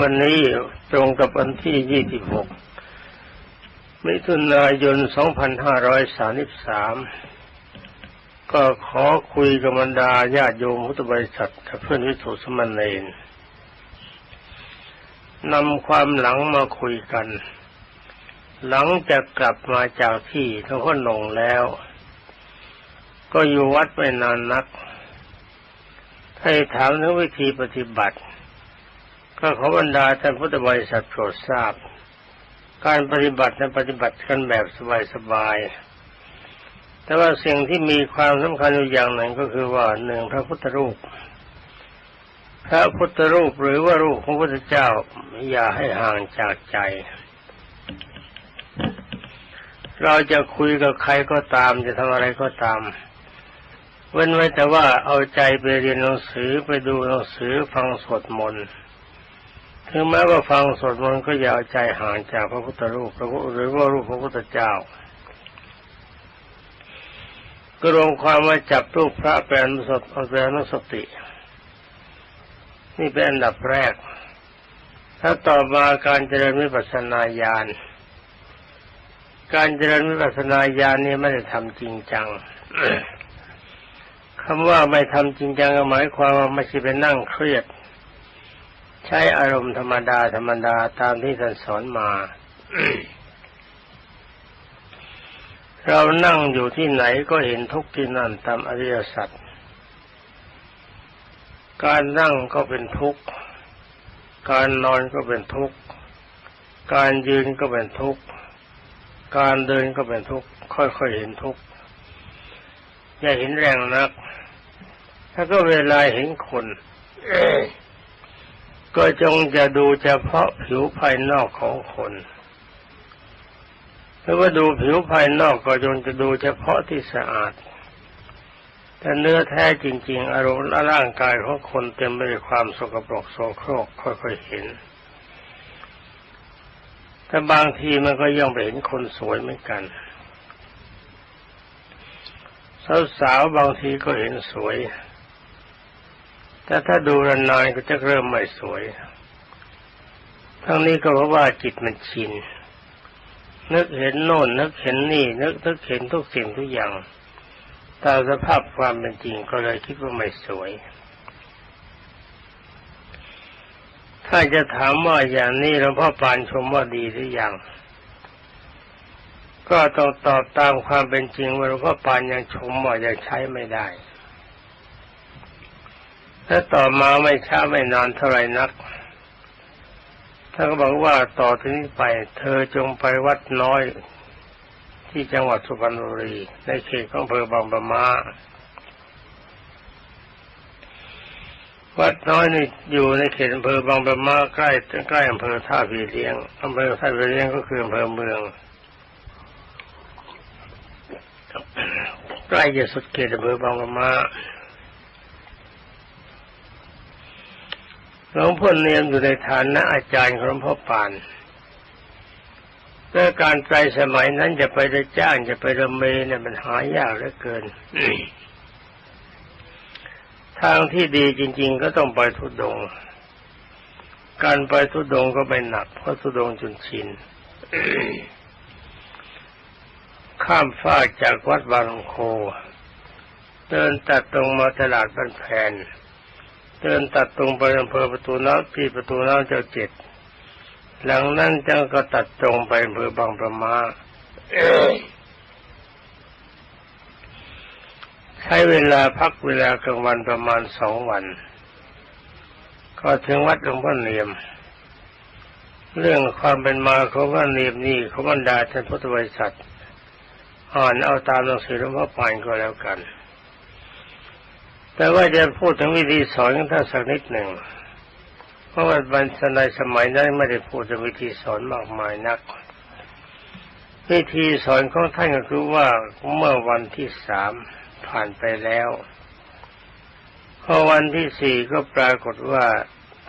วันนี้ตรงกับวันที่ 26 มิถุนายน 2533 ก็ขอคุยกับบรรดาญาติโยมพุทธบริษัทกับเพื่อนวิถุสมณเณรนำความหลังมาคุยกัน หลังจากกลับมาจากที่ทั้งคนลงแล้ว ก็อยู่วัดไม่นานนัก ให้ถามถึงวิธีปฏิบัติ ก็ขอบรรดาท่านพุทธบริษัทโปรดทราบ การปฏิบัตินั้นปฏิบัติกันแบบสบายๆแต่ว่าสิ่งที่มีความสำคัญอยู่อย่างหนึ่งก็คือว่าหนึ่งพระพุทธรูป พระพุทธรูปหรือว่ารูปของพระพุทธเจ้าอย่าให้ห่างจากใจ เราจะคุยกับใครก็ตามจะทำอะไรก็ตามเว้นไว้แต่ว่าเอาใจไปเรียนหนังสือไปดูหนังสือฟังสวดมนต์ ถึงแม้ว่าฟังสวดมนต์ก็อย่าใจห่างจากพระพุทธรูปหรือว่ารูปพระพุทธเจ้า ก็รวมความว่าจับรูปพระเป็นสดเป็นสติ นี่เป็นอันดับแรก ถ้าต่อมาการเจริญวิปัสสนาญาณการเจริญวิปัสสนาญาณนี่ไม่ได้ทำจริงจังคำว่าไม่ทำจริงจังหมายความว่าไม่ใช่ไปนั่งเครียด ใช้อารมณ์ธรรมดาธรรมดาตามที่ท่านสอนมา เรานั่งอยู่ที่ไหนก็เห็นทุกที่นั่นตามอริยสัจการนั่งก็เป็นทุกข์ การนอนก็เป็นทุกข์ การยืนก็เป็นทุกข์ การเดินก็เป็นทุกข์ ค่อยๆเห็นทุกข์อย่าเห็นแรงนัก ถ้าก็เวลาเห็นคน ก็จงจะดูเฉพาะผิวภายนอกของคนถ้าว่าดูผิวภายนอกก็จงจะดูเฉพาะที่สะอาด แต่เนื้อแท้จริง ๆ อารมณ์และร่างกายของคนเต็มไปด้วยความสกปรกโสโครกค่อยๆเห็น แต่บางทีมันก็ย่อมไปเห็นคนสวยเหมือนกันสาวๆบางทีก็เห็นสวย แต่ถ้าดูนานๆก็จะเริ่มไม่สวย ทั้งนี้ก็เพราะว่าจิตมันชิน นึกเห็นโน่น นึกเห็นนี่ นึกนึกเห็นทุกสิ่งทุกอย่างตามสภาพความเป็นจริงก็เลยคิดว่าไม่สวย ถ้าจะถามว่าอย่างนี้หลวงพ่อปานชมว่าดีหรือยัง ก็ต้องตอบตามความเป็นจริงว่าหลวงพ่อปานยังชมว่ายังใช้ไม่ได้ ถ้าต่อมาไม่ช้าไม่นานเท่าไรนักท่านก็บอกว่าต่อที่นี้ไป เธอจงไปวัดน้อย ที่จังหวัดสุพรรณบุรีในเขตของอำเภอบางปะมาวัดน้อยนี่อยู่ในเขตอำเภอบางปะมาใกล้ใกล้อำเภอท่าพีเลี้ยงอำเภอท่าพีเลี้ยงก็คืออำเภอเมืองใกล้จะสุดเขตอำเภอบางปะมา หลวงพ่อเนียมอยู่ในฐานะอาจารย์ของหลวงพ่อปานเมื่การไตรสมัยนั้นจะไปได้จ้างจะไประเมเนี่ยมันหายากเหลือเกิน ทางที่ดีจริง ๆ ก็ต้องไปทุดง การไปทุดงก็ไม่หนัก เพราะทุดงจนชินข้ามฟากจากวัดบางโค เดินตัดตรงมาตลาดบ้านแผน เดินตัดตรงไปอำเภอประตูน้ำที่ประตูน้ำเจ้าเจ็ดหลังนั้นจ้าก็ตัดตรงไปอำเภอบางประมาใช้เวลาพักเวลากลางวันประมาณสองวัน ก็ถึงวัดหลวงพ่อเนียม เรื่องความเป็นมาของพระเนียมนี่เขาบรรดาท่านพุทธบริษัทอ่านเอาตามหนังสือหลวงพ่อปานก็แล้วกัน แต่ว่าจะพูดถึงวิธีสอนของท่านสักนิดหนึ่ง เพราะว่าบรรณในสมัยนั้นไม่ได้พูดถึงวิธีสอนมากมายนัก วิธีสอนของท่านก็คือว่าเมื่อวันที่สามผ่านไปแล้วพอวันที่สี่ก็ปรากฏว่า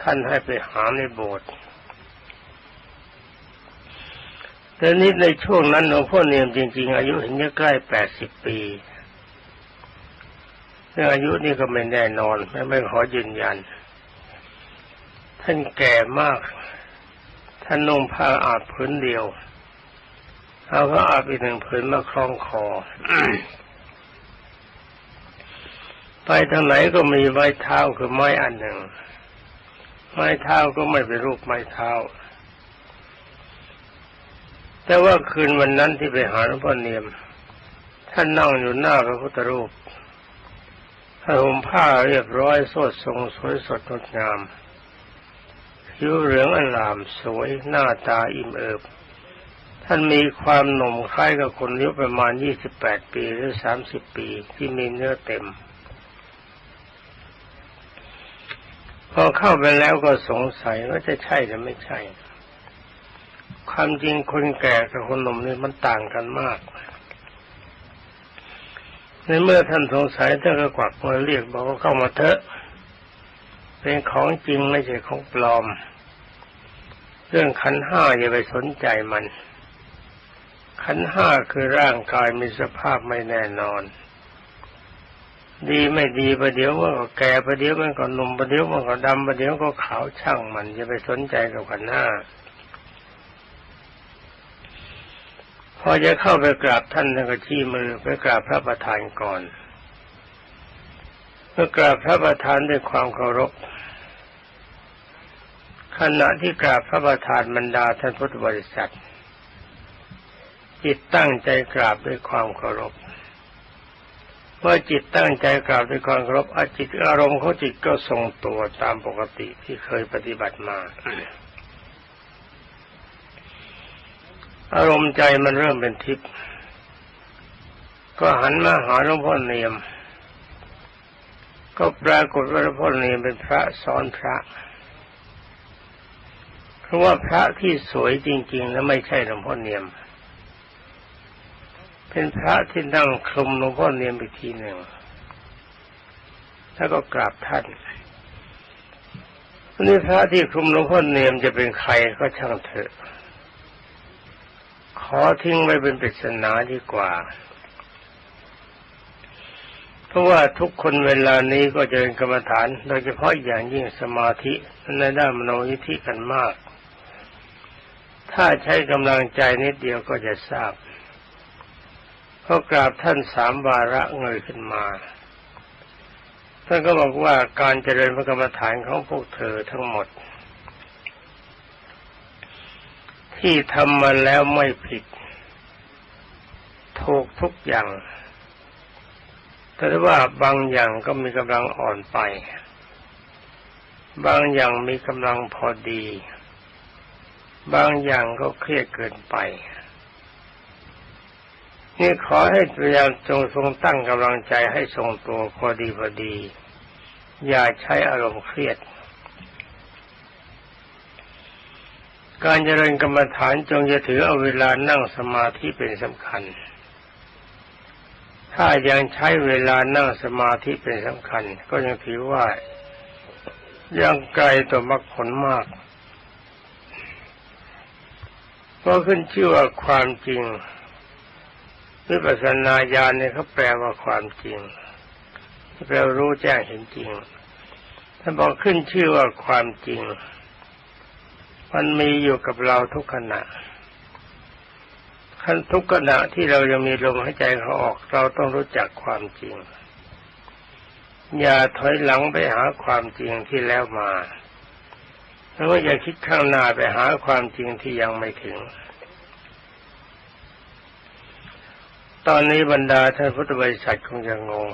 ท่านให้ไปหาในโบสถ์แต่นี้ในช่วงนั้นหลวงพ่อเนียมจริง ๆ อายุเห็นจะใกล้แปดสิบปี เรื่องอายุนี่ก็ไม่แน่นอนไม่ไม่ขอยืนยัน ท่านแก่มาก ท่านนุ่งผ้าอาบผืนเดียวเอาผ้าอาบอีกหนึ่งผืนมาคล้องคอ ไปทางไหนก็มีไม้เท้าคือไม้อันหนึ่ง ไม้เท้าก็ไม่เป็นรูปไม้เท้า แต่ว่าคืนวันนั้นที่ไปหาหลวงพ่อเนียม ท่านนั่งอยู่หน้าพระพุทธรูป ห่มผ้าเรียบร้อยสดทรงสวยสดงดงามผิวเหลืองอลามสวยหน้าตาอิ่มเอิบ ท่านมีความหนุ่มคล้ายกับคนอายุประมาณยี่สิบแปดปีหรือสามสิบปีที่มีเนื้อเต็ม พอเข้าไปแล้วก็สงสัยว่าจะใช่หรือไม่ใช่ ความจริงคนแก่กับคนหนุ่มนี่มันต่างกันมาก ในเมื่อท่านสงสัยท่านก็กวักมือเรียกบอกว่าเข้ามาเถอะ เป็นของจริงไม่ใช่ของปลอม เรื่องขันห้าอย่าไปสนใจมัน ขันห้าคือร่างกายมีสภาพไม่แน่นอน ดีไม่ดีประเดี๋ยวมันก็แก่ประเดี๋ยวมันก็หนุ่มประเดี๋ยวมันก็ดำประเดี๋ยวก็ขาวช่างมันอย่าไปสนใจกับขันห้า พอจะเข้าไปกราบท่านท่านก็ชี้มือไปกราบพระประธานก่อนเมื่อกราบพระประธานด้วยความเคารพขณะที่กราบพระประธานบรรดาท่านพุทธบริษัทจิตตั้งใจกราบด้วยความเคารพเมื่อจิตตั้งใจกราบด้วยความเคารพอจิตอารมณ์ของจิตก็ทรงตัวตามปกติที่เคยปฏิบัติมา อารมณ์ใจมันเริ่มเป็นทิพย์ก็หันมาหาหลวงพ่อเนียม ก็ปรากฏว่าหลวงพ่อเนียมเป็นพระซ้อนพระเพราะว่าพระที่สวยจริง ๆ แล้วไม่ใช่หลวงพ่อเนียม เป็นพระที่นั่งคลุมหลวงพ่อเนียมอีกทีหนึ่งแล้วก็กราบท่านนี่พระที่คลุมหลวงพ่อเนียมจะเป็นใครก็ช่างเถอะ อทิ้งไว้เป็นปริศนาดีกว่า เพราะว่าทุกคนเวลานี้ก็จะเป็นกรรมฐาน โดยเฉพาะอย่างยิ่งสมาธิในด้านมโนยิธิกันมาก ถ้าใช้กำลังใจนิดเดียวก็จะทราบเขากราบท่านสามวาระเงยขึ้นมา ท่านก็บอกว่าการเจริญพระกรรมฐานของพวกเธอทั้งหมด ที่ทำมาแล้วไม่ผิด ถูกทุกอย่าง แต่ว่าบางอย่างก็มีกำลังอ่อนไป บางอย่างมีกำลังพอดี บางอย่างก็เครียดเกินไป นี่ขอให้พยายามจงทรงตั้งกำลังใจให้ทรงตัวพอดีพอดี อย่าใช้อารมณ์เครียด การเจริญกรรมฐานจงจะถือเอาเวลานั่งสมาธิเป็นสำคัญ ถ้ายังใช้เวลานั่งสมาธิเป็นสำคัญ ก็ยังถือว่ายังไกลต่อมรรคผลมากเพราะขึ้นชื่อว่าความจริงวิปัสสนาญาณเนี่ยเขาแปลว่าความจริงแปลรู้แจ้งเห็นจริงถ้าบอกขึ้นชื่อว่าความจริง มันมีอยู่กับเราทุกขณะขั้นทุกขณะที่เรายังมีลมหายใจเขาออก เราต้องรู้จักความจริง อย่าถอยหลังไปหาความจริงที่แล้วมาแล้วก็อย่าคิดข้างหน้าไปหาความจริงที่ยังไม่ถึง ตอนนี้บรรดาท่านพุทธบริษัทคงจะงง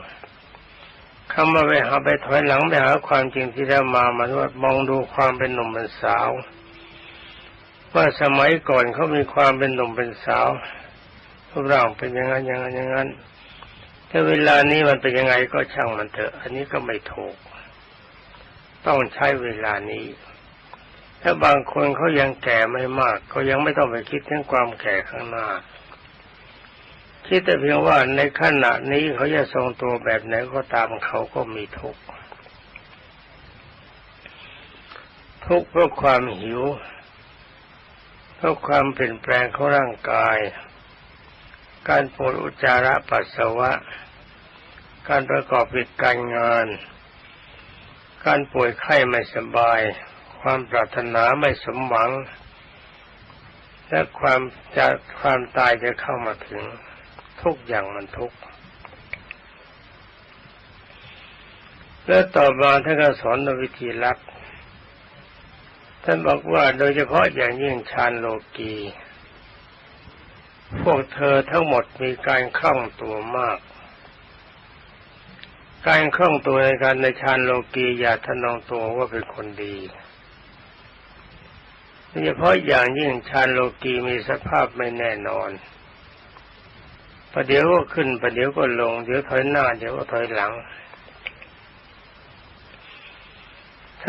คำว่าไปหาไปถอยหลังไปหาความจริงที่แล้วมามันว่ามองดูความเป็นหนุ่มเป็นสาว ว่าสมัยก่อนเขามีความเป็นหนุ่มเป็นสาวรูปร่างเป็นอย่างนั้นอย่างนั้นอย่างนั้นแต่เวลานี้มันเป็นยังไงก็ช่างมันเถอะ อันนี้ก็ไม่ถูก ต้องใช้เวลานี้ ถ้าบางคนเขายังแก่ไม่มากเขายังไม่ต้องไปคิดถึงความแก่ข้างหน้าคิดแต่เพียงว่าในขณะนี้เขาจะทรงตัวแบบไหนก็ตามเขาก็มีทุกข์ทุกข์เพราะความหิว เพราะความเปลี่ยนแปลงของร่างกาย การปวดอุจจาระปัสสาวะ การประกอบกิจการงาน การป่วยไข้ไม่สบาย ความปรารถนาไม่สมหวัง และความจะความตายจะเข้ามาถึง ทุกอย่างมันทุกข์แล้วต่อมาท่านก็สอนวิธีรัก ท่านบอกว่าโดยเฉพาะอย่างยิ่งฌานโลกี พวกเธอทั้งหมดมีการคล่องตัวมาก การคล่องตัวในการในฌานโลกีอย่าทนองตัวว่าเป็นคนดีโดยเฉพาะอย่างยิ่งฌานโลกีมีสภาพไม่แน่นอนประเดี๋ยวก็ขึ้นประเดี๋ยวก็ลง เดี๋ยวถอยหน้า เดี๋ยวก็ถอยหลัง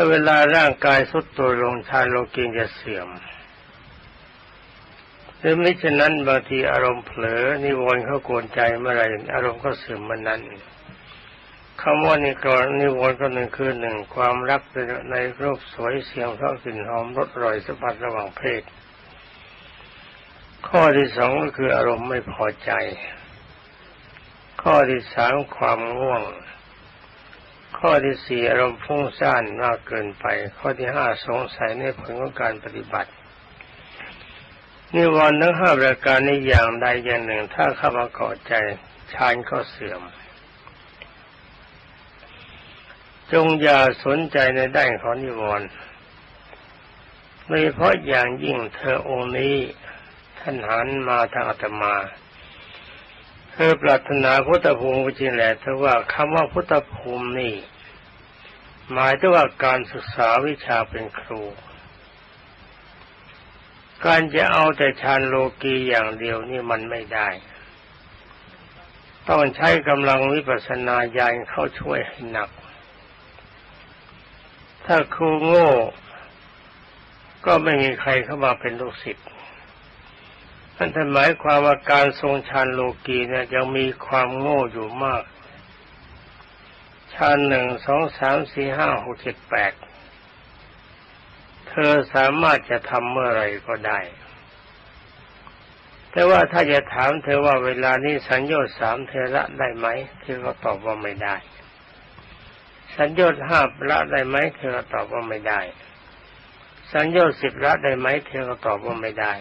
ถ้าเวลาร่างกายสุดตัวลงชาโลกินจะเสื่อมหรือไม่เช่นนั้นบางทีอารมณ์เผลอนิวรณ์เขาโกนใจเมื่อไรอารมณ์ก็เสื่อมมันนั้นคำว่านิกรนิวรณ์ก็หนึ่งคือหนึ่งความรักในรูปสวยเสียงเพราะกลิ่นหอมรสอร่อยสัมผัสระหว่างเพศ ข้อที่สองก็คืออารมณ์ไม่พอใจ ข้อที่สามความง่วง ข้อที่สี่อารมณ์ฟุ้งซ่านมากเกินไป ข้อที่ห้าสงสัยในผลของการปฏิบัตินิวรณ์ทั้งห้าประการในอย่างใดอย่างหนึ่ง ถ้าเข้ามาเกาะใจฌานก็เสื่อม จงอย่าสนใจในด้านของนิวรณ์โดยเฉพาะอย่างยิ่งเธอองค์นี้ท่านหันมาทางอาตมา ธอปรารถนาพุทธภูมิจริงแหละเธอว่าคำว่าพุทธภูมินี่ หมายถึงว่าการศึกษาวิชาเป็นครู การจะเอาแต่ฌานโลกีอย่างเดียวนี่มันไม่ได้ ต้องใช้กำลังวิปัสสนาญาณเข้าช่วยให้หนัก ถ้าครูโง่ ก็ไม่มีใครเข้ามาเป็นลูกศิษย์ ท่านหมายความว่าการทรงฌานโลกีเนี่ยยังมีความโง่อยู่มากฌานหนึ่งสองสามสี่ห้าหกเจ็ดแปดเธอสามารถจะทำเมื่อไรก็ได้ แต่ว่าถ้าจะถามเธอว่าเวลานี้สัญญาสามเธอละได้ไหม เธอก็ตอบว่าไม่ได้ สัญญาห้าละได้ไหม เธอก็ตอบว่าไม่ได้ สัญญาสิบละได้ไหม เธอก็ตอบว่าไม่ได้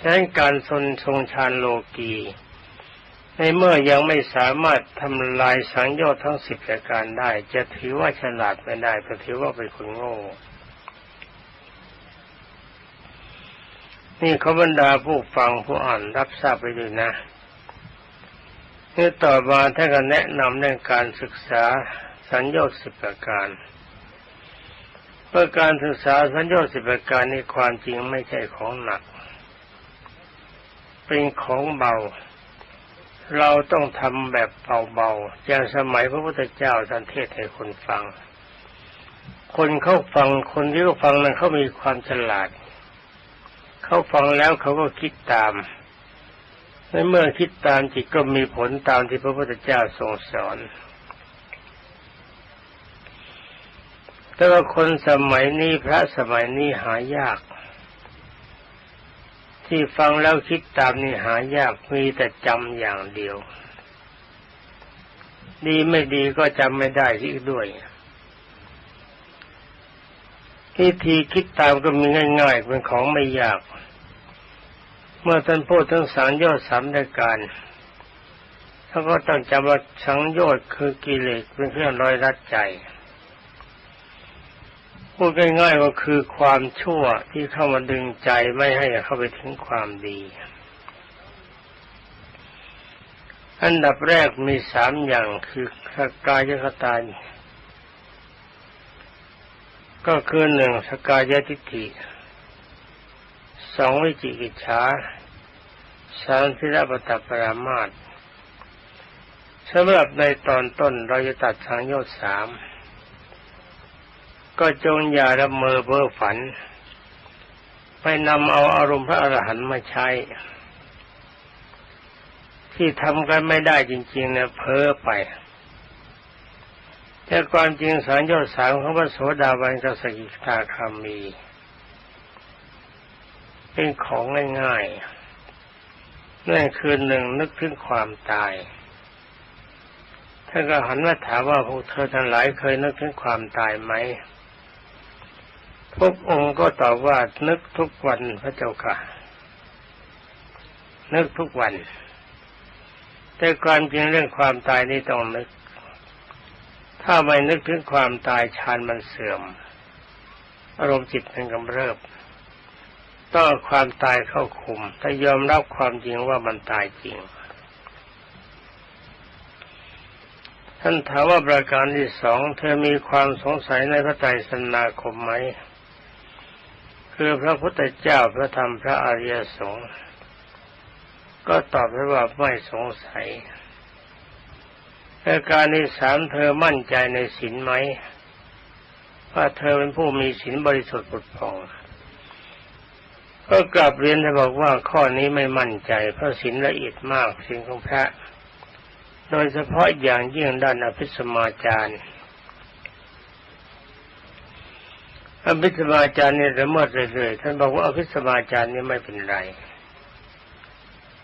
ฉะนั้นการทรงทรงฌานโลกีในเมื่อยังไม่สามารถทำลายสังโยชน์ทั้งสิบประการได้ จะถือว่าฉลาดไม่ได้จะถือว่าเป็นคนโง่นี่เขาบรรดาผู้ฟังผู้อ่านรับทราบไปด้วยนะนี่ต่อมาท่านก็แนะนำเรื่องการศึกษาสัญญาสิบประการเพื่อการศึกษาสัญญาสิบประการนี้ความจริงไม่ใช่ของหนัก เป็นของเบา เราต้องทำแบบเบาๆอย่างสมัยพระพุทธเจ้าท่านเทศให้คนฟัง คนเขาฟังคนที่เขาฟังนั้นเขามีความฉลาด เขาฟังแล้วเขาก็คิดตามในเมื่อคิดตามจิตก็มีผลตามที่พระพุทธเจ้าทรงสอน แต่ว่าคนสมัยนี้พระสมัยนี้หายาก ที่ฟังแล้วคิดตามนี่หายากมีแต่จำอย่างเดียว ดีไม่ดีก็จำไม่ได้ที่ด้วยวิธีคิดตามก็มีง่ายๆเป็นของไม่ยาก เมื่อท่านพูดถึงสังโยชน์สามรายการเขานก็ต้องจำว่าสังโยชน์คือกิเลสเป็นเครื่องร้อยรัดใจ พูดง่ายๆก็คือความชั่วที่เข้ามาดึงใจไม่ให้เข้าไปถึงความดี อันดับแรกมีสามอย่างคือสกายคตาก็คือหนึ่งสกายทิฏฐิสองวิจิกิจฉาสามทิรปตปรามาตสำหรับในตอนต้นเราจะตัดทางโยชสาม ก็จงอย่าละเมอเพ้อฝัน ไปนำเอาอารมณ์พระอรหันต์มาใช้ ที่ทำกันไม่ได้จริงๆเนี่ยเพ้อไป แต่ความจริงสารยอดสามของพระโสดาบันกับสกิทาคามี เป็นของง่ายๆนั่นคือหนึ่งนึกถึงความตายท่านก็หันมาถามว่าพวกเธอทั้งหลายเคยนึกถึงความตายไหม ทุกองค์ก็ตอบว่านึกทุกวันพระเจ้าค่ะ นึกทุกวัน แต่ความจริงเรื่องความตายนี่ต้องนึก ถ้าไม่นึกถึงความตายฌานมันเสื่อม อารมณ์จิตมันกำเริบต้องความตายเข้าคุมถ้ายอมรับความจริงว่ามันตายจริง ท่านถามว่าประการที่สองเธอมีความสงสัยในพระไตรสนาคมไหม คือพระพุทธเจ้าพระธรรมพระอริยสงฆ์ก็ตอบไปว่าไม่สงสัยประการที่สามเธอมั่นใจในศีลไหมว่าเธอเป็นผู้มีศีลบริสุทธิ์ปุดผ่องก็กลับเรียนจะบอกว่าข้อนี้ไม่มั่นใจ เพราะศีลละเอียดมากสิ่งของพระ โดยเฉพาะอย่างยิ่งด้านอภิสมาจารย์ อภิสมาจารย์เนี่ยละเมิดเรื่อยๆท่านบอกว่าอภิสมาจารย์นี่ไม่เป็นไร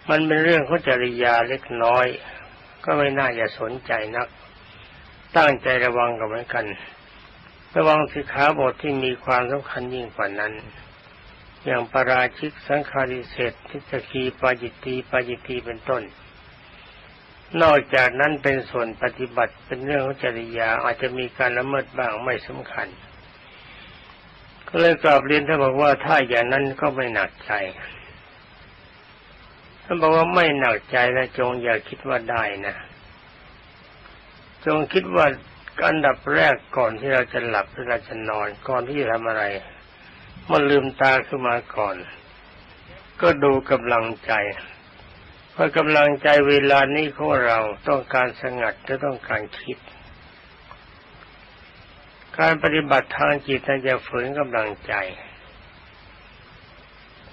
มันเป็นเรื่องของจริยาเล็กน้อย ก็ไม่น่าจะสนใจนัก ตั้งใจระวังกันเหมือนกัน ระวังสิขาบทที่มีความสำคัญยิ่งกว่านั้น อย่างปราชิกสังคาริเศษทิสกีปาจิตตีปาจิตตีเป็นต้น นอกจากนั้นเป็นส่วนปฏิบัติเป็นเรื่องของจริยาอาจจะมีการละเมิดบ้างไม่สำคัญ ก็เลยกราบเรียนท่านบอกว่าถ้าอย่างนั้นก็ไม่หนักใจท่านบอกว่าไม่หนักใจนะจงอย่าคิดว่าได้นะจงคิดว่าอันดับแรกก่อนที่เราจะหลับหรือเราจะนอนก่อนที่จะทำอะไรมันลืมตาขึ้นมาก่อน ก็ดูกำลังใจเพราะกำลังใจเวลานี้ของเราต้องการสงัดจะต้องการคิด การปฏิบัติทางจิตจะฝืนกำลังใจ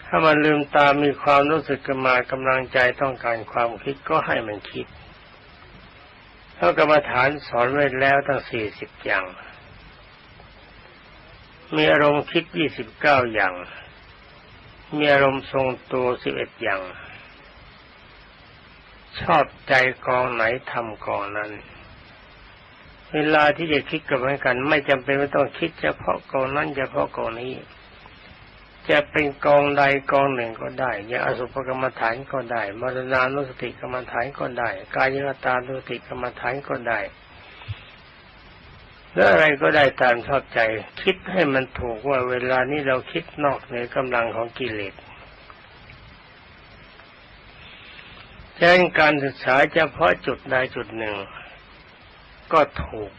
ถ้ามันลืมตามีความรู้สึกขึ้นมากำลังใจต้องการความคิดก็ให้มันคิดเท่ากรรมฐานสอนไว้แล้วตั้งสี่สิบอย่าง มีอารมณ์คิดยี่สิบเก้าอย่าง มีอารมณ์ทรงตัวสิบเอ็ดอย่าง ชอบใจกองไหนทำกองนั้น เวลาที่จะคิดกับเหมือนกัน ไม่จำเป็นไม่ต้องคิดเฉพาะกองนั้นเฉพาะกองนี้ จะเป็นกองใดกองหนึ่งก็ได้อย่างอสุภกรรมฐานก็ได้ มรณานุสติกรรมฐานก็ได้ กายยตานุสติกรรมฐานก็ได้แล้วอะไรก็ได้ตามชอบใจ คิดให้มันถูกว่าเวลานี้เราคิดนอกเหนือกำลังของกิเลสฉะนั้นการศึกษาเฉพาะจุดใดจุดหนึ่ง ก็ถูก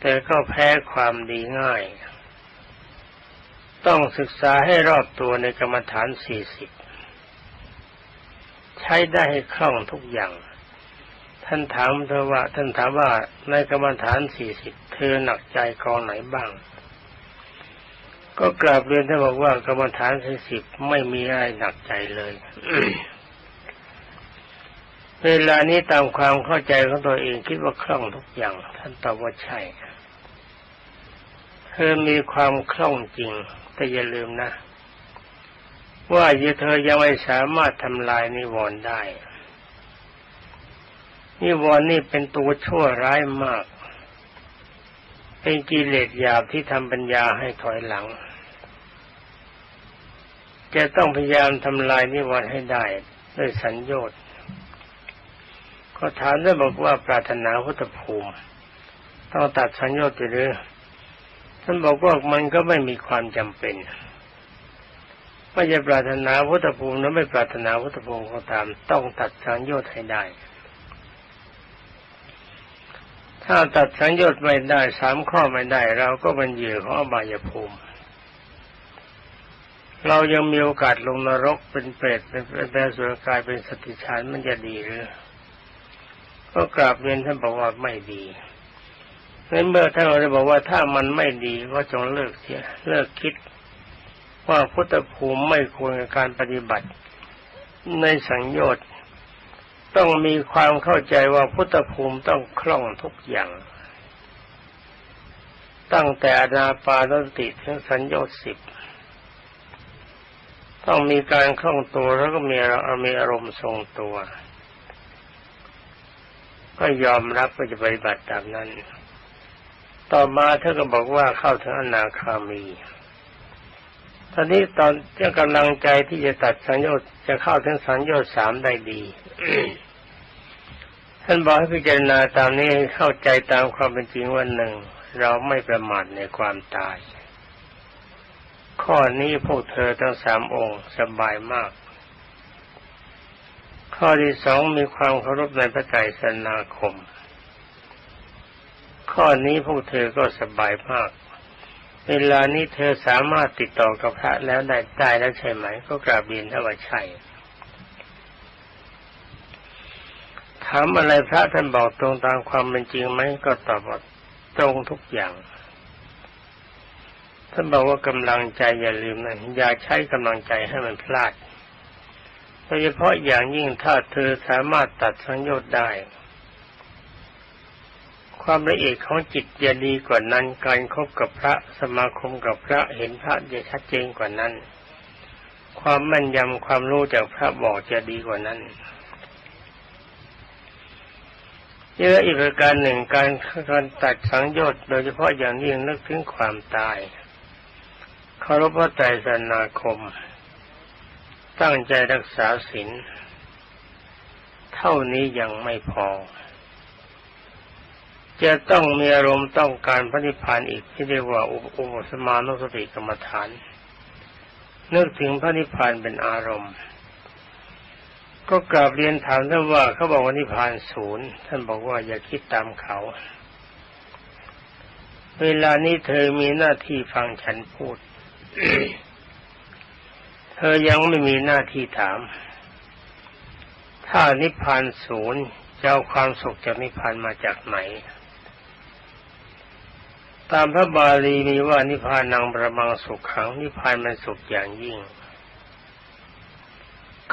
แต่ก็แพ้ความดีง่าย ต้องศึกษาให้รอบตัวในกรรมฐานสี่สิบใช้ได้ให้คล่องทุกอย่าง ท่านถามเธอว่า ท่านถามว่าในกรรมฐานสี่สิบเธอหนักใจกองไหนบ้าง ก็กราบเรียนท่านบอกว่ากรรมฐานสี่สิบไม่มีอะไรหนักใจเลย เวลานี้ตามความเข้าใจของตัวเองคิดว่าคล่องทุกอย่าง ท่านตอบว่าใช่ เธอมีความคล่องจริง แต่อย่าลืมนะ ว่าเธอยังไม่สามารถทำลายนิวรณ์ได้ นิวรณ์นี่เป็นตัวชั่วร้ายมาก เป็นกิเลสหยาบที่ทำปัญญาให้ถอยหลัง จะต้องพยายามทำลายนิวรณ์ให้ได้ ด้วยสัญญา์ ก็ถามได้บอกว่าปรารถนาพุทธภูมิ ต้องตัดสัญญา์หรือท่านบอกว่ามันก็ไม่มีความจำเป็นไม่จะปรารถนาพุทธภูมินั้นไม่ปรารถนาพุทธภูมิก็ตาม ต้องตัดสัญญา์ให้ได้ ถ้าตัดสังโยชน์ไม่ได้สามข้อไม่ได้ เราก็เป็นเหยื่อของอบายภูมิ เรายังมีโอกาสลงนรกเป็นเปรตเป็นแปรสุรกายเป็นสติชานมันจะดีหรือ ก็กราบเรียนท่านบอกว่าไม่ดีในเมื่อท่านเราบอกว่าถ้ามันไม่ดีก็จงเลิกเสียเลิกคิด ว่าพุทธภูมิไม่ควรกับการปฏิบัติ ในสังโยชน์ต้องมีความเข้าใจว่าพุทธภูมิต้องคล่องทุกอย่าง ตั้งแต่อนาปานสติถึงสัญญาสิบต้องมีการคล่องตัวแล้วก็มีมีอารมณ์ทรงตัว ก็ยอมรับก็จะปฏิบัติตามนั้น ต่อมาท่านก็บอกว่าเข้าถึงอนาคามีตอนนี้ตอนที่กำลังใจที่จะตัดสัญญาจะเข้าถึงสัญญาสามได้ดีท่านบอกให้พิจารณาตามนี้เข้าใจตามความเป็นจริงว่าหนึ่งเราไม่ประมาทในความตาย ข้อนี้พวกเธอทั้งสามองค์สบายมาก ข้อที่สองมีความเคารพในพระไตรสนาคม ข้อนี้พวกเธอก็สบายมาก เวลานี้เธอสามารถติดต่อกับพระแล้วได้ได้แล้วใช่ไหม ก็กราบเรียนถ้าว่าใช่ถามอะไรพระท่านบอกตรงตามความเป็นจริงไหมก็ตอบว่าตรงทุกอย่างท่านบอกว่ากำลังใจอย่าลืมนะอย่าใช้กำลังใจให้มันพลาด โดยเฉพาะอย่างยิ่งถ้าเธอสามารถตัดสังโยชน์ได้ ความละเอียดของจิตจะดีกว่านั้นการคบกับพระสมาคมกับพระเห็นพระจะชัดเจนกว่านั้น ความแม่นยำความรู้จากพระบอกจะดีกว่านั้นเยอะอีกประการหนึ่งการการตัดสังโยชน์โดยเฉพาะอย่างยิ่งนึกถึงความตายเคารพพระไตรสนาคม ตั้งใจรักษาศีลเท่านี้ยังไม่พอ จะต้องมีอารมณ์ต้องการพระนิพพานอีกที่เรียกว่าอุปสมานุสติกรรมฐาน นึกถึงพระนิพพานเป็นอารมณ์ ก็กราบเรียนถามท่านว่าเขาบอกว่านิพพานศูนย์ท่านบอกว่าอย่าคิดตามเขา เวลานี้เธอมีหน้าที่ฟังฉันพูด เธอยังไม่มีหน้าที่ถาม ถ้านิพพานศูนย์จะเอาความสุขจากนิพพานมาจากไหน ตามพระบาลีมีว่านิพพานังประมังสุขขัง นิพพานมันสุขอย่างยิ่ง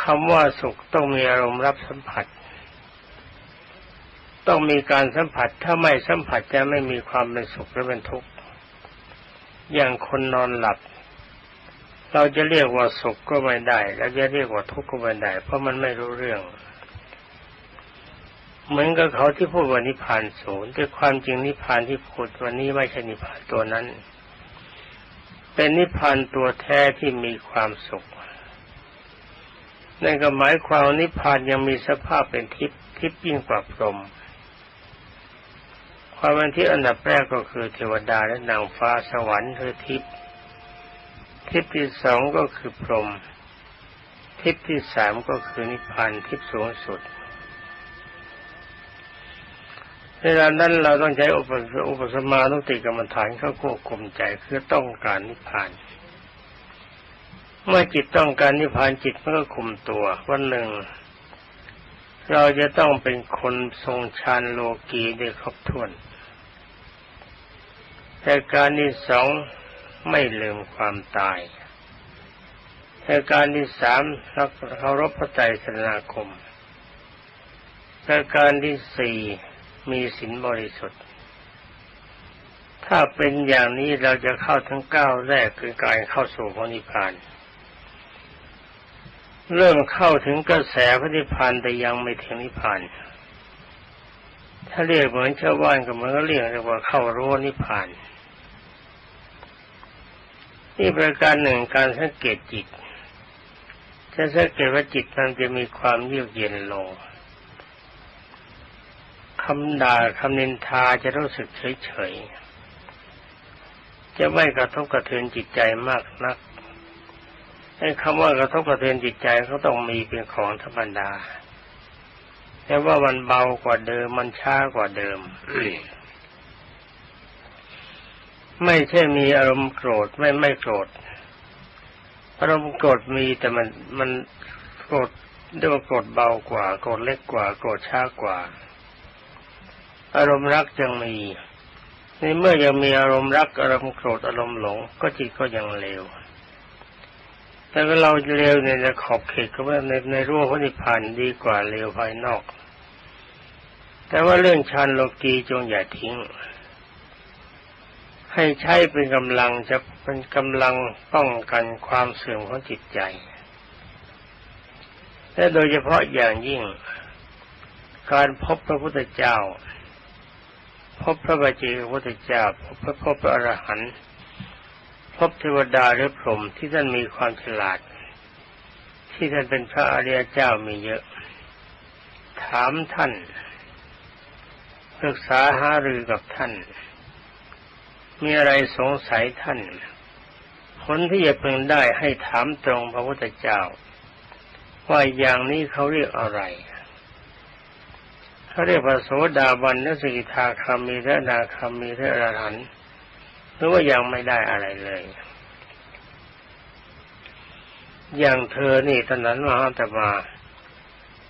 คำว่าสุขต้องมีอารมณ์รับสัมผัส ต้องมีการสัมผัส ถ้าไม่สัมผัสจะไม่มีความเป็นสุขหรือเป็นทุกข์ อย่างคนนอนหลับ เราจะเรียกว่าสุขก็ไม่ได้แล้วจะเรียกว่าทุกข์ก็ไม่ได้ เพราะมันไม่รู้เรื่อง เหมือนกับเขาที่พูดว่านิพพานศูนย์แต่ความจริงนิพพานที่พูดวันนี้ไม่ใช่นิพพานตัวนั้น เป็นนิพพานตัวแท้ที่มีความสุขนั่นก็หมายความนิพพานยังมีสภาพเป็นทิพย์ทิพย์ยิ่งกว่าพรหมความเป็นทิพย์อันดับแรกก็คือเทวดาและนางฟ้าสวรรค์คือทิพย์ ทิพย์ที่สองก็คือพรหมทิพย์ที่สามก็คือนิพพานทิพย์สูงสุดเวลานั้นเราต้องใช้อุปสมานุติกรรมฐานเข้าควบคุมใจคือต้องการนิพพาน เมื่อจิตต้องการนิพพานจิตมันก็คุมตัววันหนึ่ง เราจะต้องเป็นคนทรงฌานโลกีได้ครบถ้วนแต่การที่สอง ไม่ลืมความตายแต่การที่สามรักเคารพพระใจสนาคมแต่การที่สี่มีศีลบริสุทธิ์ ถ้าเป็นอย่างนี้เราจะเข้าทั้งเก้าแรกคือการเข้าสู่พระนิพพาน เริ่มเข้าถึงกระแสพระนิพพานแต่ยังไม่ถึงนิพพาน ถ้าเรียกเหมือนชาวบ้านก็เหมือนเรียกว่าเข้ารั้วนิพพาน นี่ประการหนึ่งการสังเกตจิตจะสังเกตว่าจิตมันจะมีความเยือกเย็นลงคำด่าคำนินทาจะรู้สึกเฉยๆ จะไม่กระทบกระเทือนจิตใจมากนักไอ้คำว่ากระทบกระเทือนจิตใจเขาต้องมีเป็นของธรรมดาแต่ว่ามันเบากว่าเดิมมันช้ากว่าเดิม ไม่ใช่มีอารมณ์โกรธไม่ไม่โกรธอารมณ์โกรธมีแต่มันมันโกรธเรียกว่าโกรธเบากว่า โกรธเล็กกว่า โกรธช้ากว่า อารมณ์รักยังมีในเมื่อยังมีอารมณ์รักอารมณ์โกรธอารมณ์หลง ก็จิตก็ยังเลวแต่ว่าเราเร็วเนี่ยจะขอบเขตก็ว่าในในรั้วพระนิพพานดีกว่าเร็วภายนอก แต่ว่าเรื่องฌานโลกีจงอย่าทิ้ง ให้ใช้เป็นกำลังจะเป็นกำลังป้องกันความเสื่อมของจิตใจ และโดยเฉพาะอย่างยิ่ง การพบพระพุทธเจ้า พบพระบัจเจกพุทธเจ้า พบพระพบพระอรหันต์พบเทวดาหรือพรหมที่ท่านมีความฉลาด ที่ท่านเป็นพระอริยเจ้ามีเยอะ ถามท่านปรึกษาหารือกับท่าน มีอะไรสงสัยท่าน ผลที่จะพึงได้ให้ถามตรงพระพุทธเจ้า ว่าอย่างนี้เขาเรียกอะไรเขาเรียกพระโสดาบันนสกิทาคามีและนาคามีและอรหันต์หรือว่ายังไม่ได้อะไรเลย อย่างเธอนี่ตอนนั้นมหาตมา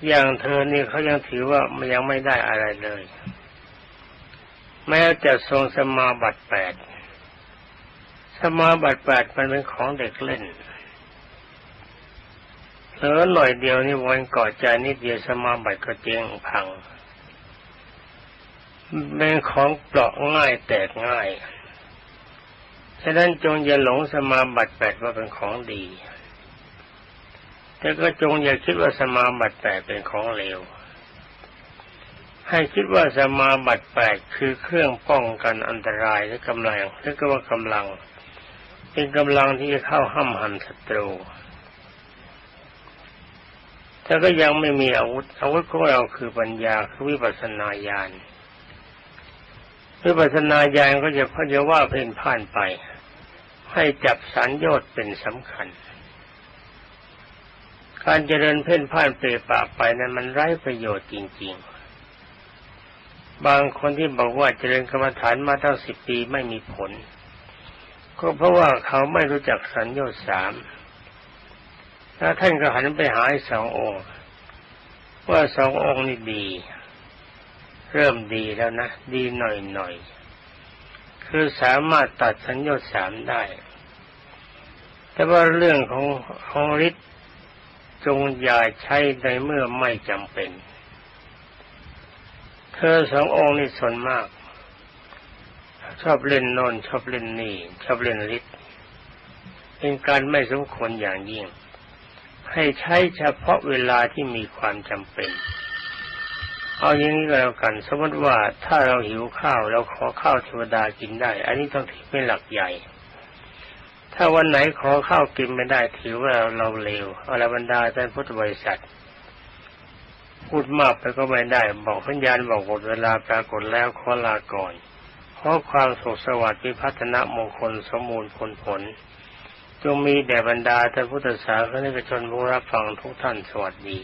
อย่างเธอนี่เขายังถือว่ามันยังไม่ได้อะไรเลย แม้จะทรงสมาบัติแปดสมาบัติแปดมันเป็นของเด็กเล่นเผลอหน่อยเดียวนี่วันก่อใจนิดเดียวสมาบัติก็เจ๊งพังเป็นของเปราะง่ายแตกง่ายฉะนั้นจงอย่าหลงสมาบัติแปดว่าเป็นของดี แต่ก็จงอย่าคิดว่าสมาบัติแปดเป็นของเลว ให้คิดว่าสมาบัติแปดคือเครื่องป้องกันอันตรายและกำลังและก็ว่ากำลัง เป็นกำลังที่จะเข้าห้ำหันศัตรูแต่ก็ยังไม่มีอาวุธ อาวุธของเราคือปัญญาคือวิปัสสนาญาณวิปัสสนาญาณก็จะเขาจะว่าเพ่นพ่านไป ให้จับสัญญอดเป็นสำคัญ การเจริญเพ่นพ่านเปรปาไปนั้นมันไร้ประโยชน์จริง ๆ บางคนที่บอกว่าเจริญกรรมฐานมาตั้งสิบปีไม่มีผล ก็เพราะว่าเขาไม่รู้จักสัญญาสามแล้วท่านก็หันไปหาสององค์ ว่าสององค์นี่ดี เริ่มดีแล้วนะ ดีหน่อยหน่อยคือสามารถตัดสัญญาสามได้ แต่ว่าเรื่องของของฤทธิ์จงอย่าใช้ในเมื่อไม่จำเป็น เธอสององค์นี่สนมาก ชอบเล่นนนชอบเล่นนี่ ชอบเล่นฤทธิ์เป็นการไม่สมควรอย่างยิ่ง ให้ใช้เฉพาะเวลาที่มีความจำเป็น เอาอย่างนี้ก็แล้วกัน สมมติว่าถ้าเราหิวข้าวเราขอข้าวเทวดากินได้ อันนี้ต้องถือเป็นหลักใหญ่ ถ้าวันไหนขอข้าวกินไม่ได้ถือว่าเราเลวอะไรบรรดาท่านพุทธบริษัท พูดมากไปก็ไม่ได้ บอกขัญญาณบอกหมดเวลาปรากฏแล้วขอลาก่อนขอความสุขสวัสดิ์พิพัฒนมงคลสมบูรณ์ผลผล จงมีแด่บรรดาท่านพุทธศาสนิกชนผู้รับฟังทุกท่านสวัสดี